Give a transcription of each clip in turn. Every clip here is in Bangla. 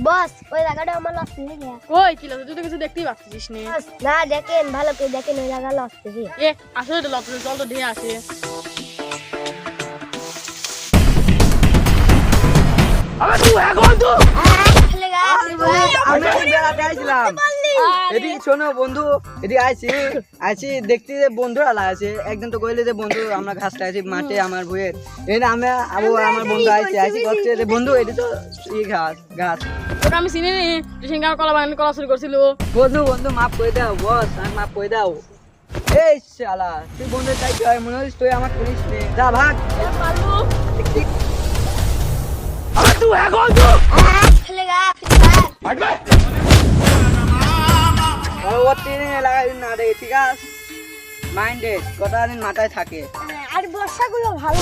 বস ওই জায়গাটা আমার লস থেকে গিয়া কই কি লস তুই তো কিছু দেখতেই পাচ্ছিস নি। না দেখেন ভালো করে দেখেন ওই জায়গা লস থেকে এ আসলে তো লস চল তো দিয়ে আসে আমি এখন বেড়াতে এদিকে শোনো বন্ধু এদিকে আইছি। আইছি দেখতে যে বন্ধুরা আছে একদিন তো কইলে যে বন্ধু আমরা ঘাস খাইছি মাঠে আমার ভুয়ে এই না আমি আবু আমার বন্ধু আইছি আইছি করছে বন্ধু এটি তো ই ঘাস ঘাস। আমি চিনি নি। তুই সিঙ্গার কলা বাগান কলা চুরি করছিল বন্ধু বন্ধু মাফ করে দাও বস আমি মাফ করে দাও। এই শালা তুই বন্ধু তাই কি হয় মনে হচ্ছে তুই আমার করিস নে? যা ভাগ। পারলু খেলেগা পরবর্তী দিনে লাগাই না রে ঠিক আছে। মাইন্ডেড কটা দিন মাথায় থাকে। আর বর্ষাগুলো ভালো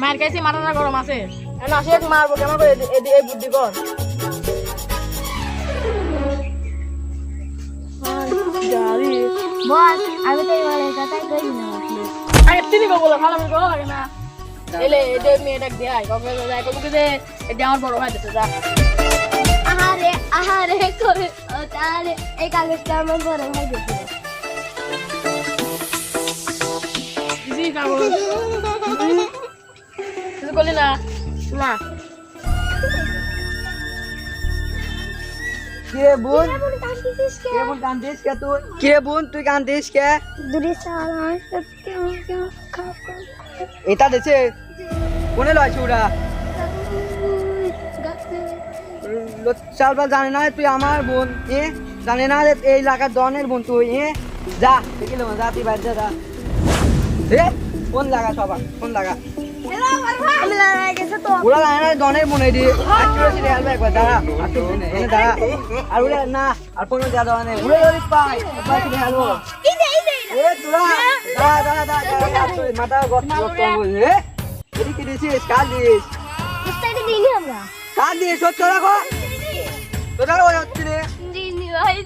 মায়ের কাছে মাথা না গরম আছে। আসে এক মারবো কেমন করে এই বুদ্ধি কর। গাড়ি বস আমি তো এবার কথাই কই না আসলে আগে তিনি গো ভালো করে লাগে না? এলে এদে মেয়েটাক দেয় কবে যায় কবে যে এটা আমার বড় ভাই দিতে যা। আহারে আহারে করে তারে এই কাগজটা আমার বড় ভাই দিয়েছিল কিছু করলি না। না। কিরে বোন? কেমন কাঁদছিস কান্দিস কে তুই? কিরে বোন তুই কান্দিস কে? দূরে চাল আমার সাথে কেমন কেমন খাপ এটা দেছে কোনে লয়ছে ওরা চালবাল জানে না তুই আমার বোন এ? জানে না যে এই এলাকার দনের বোন তুই এ? যা দেখিল যা তুই বাইরে যা, যা এ ফোন লাগা সবার ফোন লাগা। ওরা মনে দিয়ে। একবার দাঁড়া আর ওরা না তোরা দাঁড়া দাঁড়া দাঁড়া মাথা গর্ত গর্ত বুঝলে এদিকে দিছিস কাজ দিস কাজ দিস হচ্ছে রে? ভাই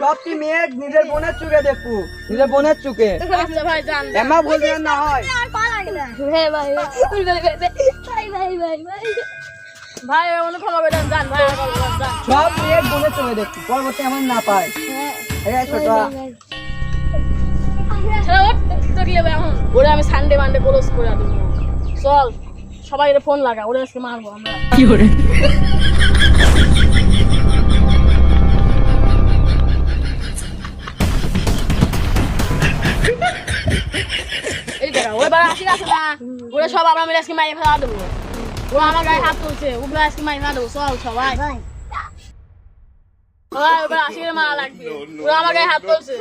সবটি মেয়ে নিজের বোনের চুকে দেখব নিজের বোনের চুকে। এমা না হয়। ভাই না পায়। ওরে আমি সানডে মানডে ক্লোজ করে চল সবাই ফোন লাগা ওরে আজকে মারবো আমরা। কি করে আসি আছে না, ওরে সব আমরা মিলে আজকে মাইয়ে ফেলা দেবো। ও আমার গায়ে হাত তুলছে, ওগুলো আজকে মাইয়ে ফেলা দেবো, চল সবাই। মারা লাগবে, ওরা আমার গায়ে হাত তুলছে।